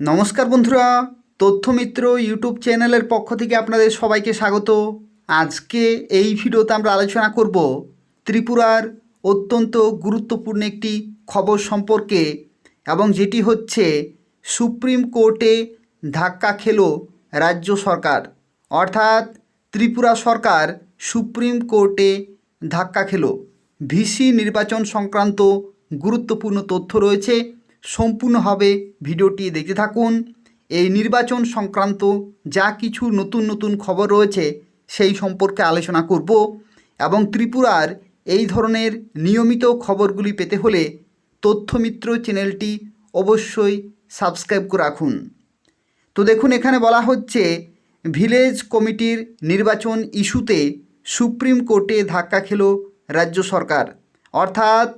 নমস্কার বন্ধুরা, তথ্যমিত্র ইউটিউব চ্যানেলের পক্ষ থেকে আপনাদের সবাইকে স্বাগত। আজকে এই ভিডিওতে আমরা আলোচনা করব ত্রিপুরার অত্যন্ত গুরুত্বপূর্ণ একটি খবর সম্পর্কে এবং যেটি হচ্ছে সুপ্রিম কোর্টে ধাক্কা খেলো রাজ্য সরকার। অর্থাৎ ত্রিপুরা সরকার সুপ্রিম কোর্টে ধাক্কা খেলো। ভিসি নির্বাচন সংক্রান্ত গুরুত্বপূর্ণ তথ্য রয়েছে। সম্পূর্ণভাবে ভিডিওটি দেখতে থাকুন। এই নির্বাচন সংক্রান্ত যা কিছু নতুন নতুন খবর রয়েছে, সেই সম্পর্কে আলোচনা করব এবং ত্রিপুরার এই ধরনের নিয়মিত খবরগুলি পেতে হলে তথ্যমিত্র চ্যানেলটি অবশ্যই সাবস্ক্রাইব করে রাখুন। তো দেখুন, এখানে বলা হচ্ছে, ভিলেজ কমিটির নির্বাচন ইস্যুতে সুপ্রিম কোর্টে ধাক্কা খেল রাজ্য সরকার। অর্থাৎ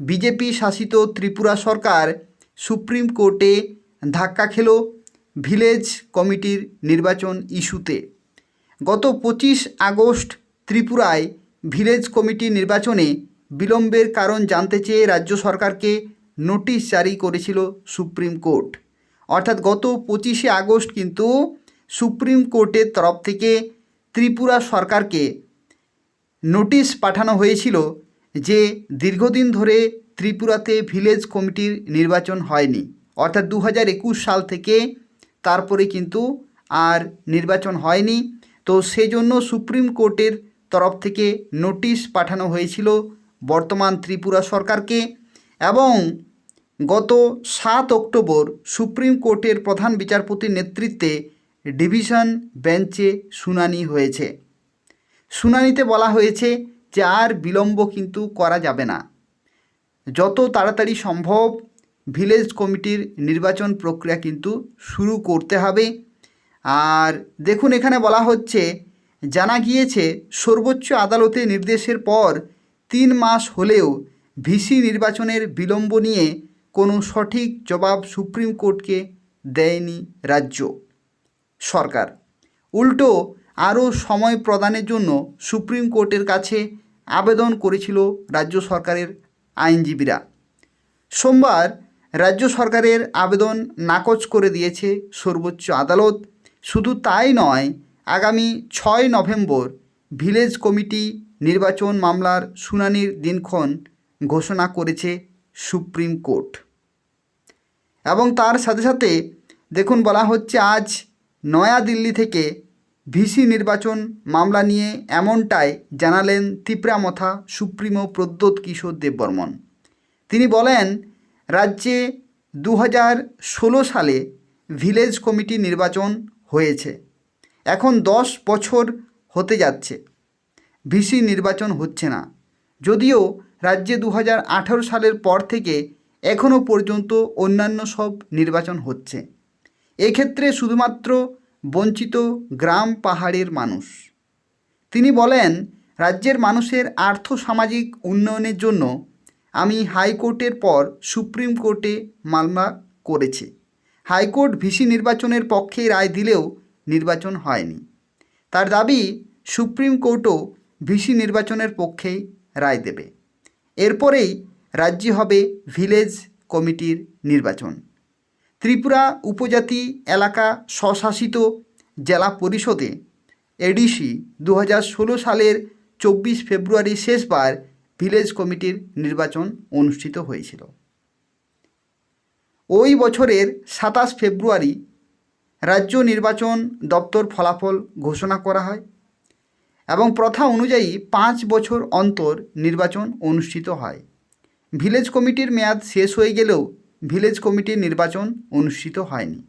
বিজেপি শাসিত ত্রিপুরা সরকার সুপ্রিম কোর্টে ধাক্কা খেল ভিলেজ কমিটির নির্বাচন ইস্যুতে। গত পঁচিশ আগস্ট ত্রিপুরায় ভিলেজ কমিটি নির্বাচনে বিলম্বের কারণ জানতে চেয়ে রাজ্য সরকারকে নোটিশ জারি করেছিল সুপ্রিম কোর্ট। অর্থাৎ গত পঁচিশে আগস্ট কিন্তু সুপ্রিম কোর্টের তরফ থেকে ত্রিপুরা সরকারকে নোটিশ পাঠানো হয়েছিল যে দীর্ঘদিন ধরে ত্রিপুরাতে ভিলেজ কমিটির নির্বাচন হয়নি, অর্থাৎ দু হাজার একুশ সাল থেকে তারপরে কিন্তু আর নির্বাচন হয়নি। তো সেজন্য সুপ্রিম কোর্টের তরফ থেকে নোটিশ পাঠানো হয়েছিল বর্তমান ত্রিপুরা সরকারকে এবং গত সাত অক্টোবর সুপ্রিম কোর্টের প্রধান বিচারপতির নেতৃত্বে ডিভিশন বেঞ্চে শুনানি হয়েছে। শুনানিতে বলা হয়েছে যে আর বিলম্ব কিন্তু করা যাবে না। যত তাড়াতাড়ি সম্ভব ভিলেজ কমিটির নির্বাচন প্রক্রিয়া কিন্তু শুরু করতে হবে। আর দেখুন, এখানে বলা হচ্ছে, জানা গিয়েছে, সর্বোচ্চ আদালতে নির্দেশের পর তিন মাস হলেও ভিসি নির্বাচনের বিলম্ব নিয়ে কোনো সঠিক জবাব সুপ্রিম কোর্টকে দেয়নি রাজ্য সরকার। উল্টো আরও সময় প্রদানের জন্য সুপ্রিম কোর্টের কাছে আবেদন করেছিল রাজ্য সরকারের আইনজীবীরা। সোমবার রাজ্য সরকারের আবেদন নাকচ করে দিয়েছে সর্বোচ্চ আদালত। শুধু তাই নয়, আগামী ছয় নভেম্বর ভিলেজ কমিটি নির্বাচন মামলার শুনানির দিনক্ষণ ঘোষণা করেছে সুপ্রিম কোর্ট। এবং তার সাথে সাথে দেখুন বলা হচ্ছে, আজ নয়াদিল্লি থেকে ভিসি নির্বাচন মামলা নিয়ে এমনটাই জানালেন তিপ্রামথা সুপ্রিমো প্রদ্যোৎ কিশোর দেববর্মন। তিনি বলেন, রাজ্যে দু হাজার ষোলো সালে ভিলেজ কমিটি নির্বাচন হয়েছে। এখন দশ বছর হতে যাচ্ছে। ভিসি নির্বাচন হচ্ছে না। যদিও রাজ্যে দু হাজার আঠারো সালের পর থেকে এখনও পর্যন্ত অন্যান্য সব নির্বাচন হচ্ছে। এক্ষেত্রে শুধুমাত্র বঞ্চিত গ্রাম পাহাড়ের মানুষ। তিনি বলেন, রাজ্যের মানুষের আর্থ সামাজিক উন্নয়নের জন্য আমি হাইকোর্টের পর সুপ্রিম কোর্টে মামলা করেছি। হাইকোর্ট ভিসি নির্বাচনের পক্ষে রায় দিলেও নির্বাচন হয়নি। তার দাবি, সুপ্রিম কোর্টও ভিসি নির্বাচনের পক্ষেই রায় দেবে। এরপরেই রাজ্যে হবে ভিলেজ কমিটির নির্বাচন। ত্রিপুরা উপজাতি এলাকা স্বশাসিত জেলা পরিষদে এডিসি দু সালের চব্বিশ ফেব্রুয়ারি শেষবার ভিলেজ কমিটির নির্বাচন অনুষ্ঠিত হয়েছিল। ওই বছরের সাতাশ ফেব্রুয়ারি রাজ্য নির্বাচন দপ্তর ফলাফল ঘোষণা করা হয় এবং প্রথা অনুযায়ী পাঁচ বছর অন্তর নির্বাচন অনুষ্ঠিত হয়। ভিলেজ কমিটির মেয়াদ শেষ হয়ে গেলেও ভিলেজ কমিটির নির্বাচন অনুষ্ঠিত হয়নি।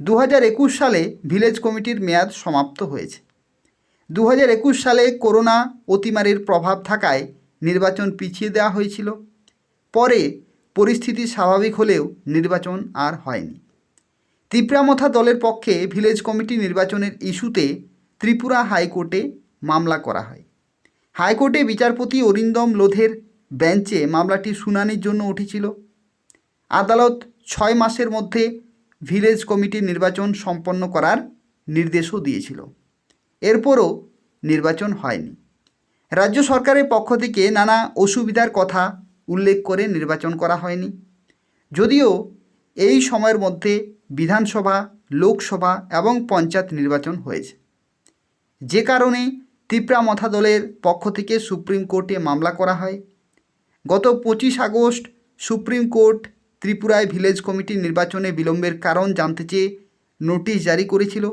দু একুশ সালে ভিলেজ কমিটির মেয়াদ সমাপ্ত হয়েছে। দু একুশ সালে করোনা অতিমারির প্রভাব থাকায় নির্বাচন পিছিয়ে দেওয়া হয়েছিল। পরে পরিস্থিতি স্বাভাবিক হলেও নির্বাচন আর হয়নি। তিপ্রামথা দলের পক্ষে ভিলেজ কমিটি নির্বাচনের ইস্যুতে ত্রিপুরা হাইকোর্টে মামলা করা হয়। হাইকোর্টে বিচারপতি অরিন্দম লোধের বেঞ্চে মামলাটি শুনানির জন্য উঠেছিল। আদালত ছয় মাসের মধ্যে ভিলেজ কমিটির নির্বাচন সম্পন্ন করার নির্দেশও দিয়েছিল। এরপরও নির্বাচন হয়নি। রাজ্য সরকারের পক্ষ থেকে নানা অসুবিধার কথা উল্লেখ করে নির্বাচন করা হয়নি। যদিও এই সময়ের মধ্যে বিধানসভা, লোকসভা এবং পঞ্চায়েত নির্বাচন হয়েছে। যে কারণে ত্রিপুরা মথা দলের পক্ষ থেকে সুপ্রিম কোর্টে মামলা করা হয়। গত পঁচিশ আগস্ট সুপ্রিম কোর্ট ত্রিপুরায় ভিলেজ কমিটি নির্বাচনে বিলম্বের কারণ জানতে চেয়ে নোটিশ জারি করেছিল।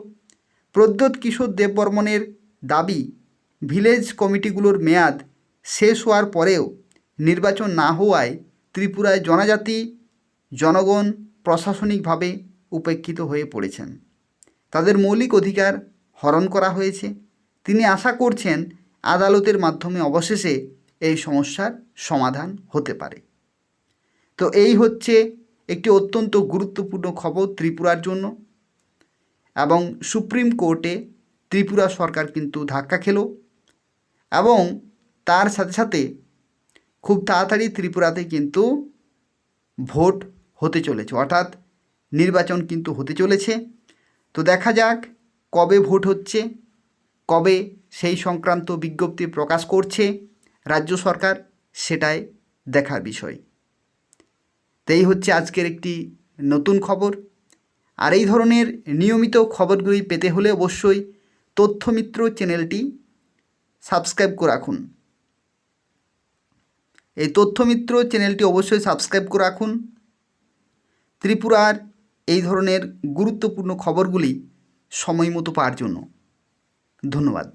প্রদ্যোৎ কিশোর দেববর্মনের দাবি, ভিলেজ কমিটিগুলোর মেয়াদ শেষ হওয়ার পরেও নির্বাচন না হওয়ায় ত্রিপুরায় জনজাতি, জনগণ প্রশাসনিকভাবে উপেক্ষিত হয়ে পড়েছেন। তাদের মৌলিক অধিকার হরণ করা হয়েছে। তিনি আশা করছেন, আদালতের মাধ্যমে অবশেষে এই সমস্যার সমাধান হতে পারে। তো এই হচ্ছে একটি অত্যন্ত গুরুত্বপূর্ণ খবর ত্রিপুরার জন্য এবং সুপ্রিম কোর্টে ত্রিপুরা সরকার কিন্তু ধাক্কা খেলো এবং তার সাথে সাথে খুব তাড়াতাড়ি ত্রিপুরাতে কিন্তু ভোট হতে চলেছে, অর্থাৎ নির্বাচন কিন্তু হতে চলেছে। তো দেখা যাক কবে ভোট হচ্ছে, কবে সেই সংক্রান্ত বিজ্ঞপ্তি প্রকাশ করছে রাজ্য সরকার সেটাই দেখার বিষয়। এই হচ্ছে আজকের একটি নতুন খবর। আর এই ধরনের নিয়মিত খবরগুলি পেতে হলে অবশ্যই তথ্যমিত্র চ্যানেলটি সাবস্ক্রাইব করে রাখুন। এই তথ্যমিত্র চ্যানেলটি অবশ্যই সাবস্ক্রাইব করে রাখুন। ত্রিপুরার এই ধরনের গুরুত্বপূর্ণ খবরগুলি সময় মতো পাওয়ার জন্য। ধন্যবাদ।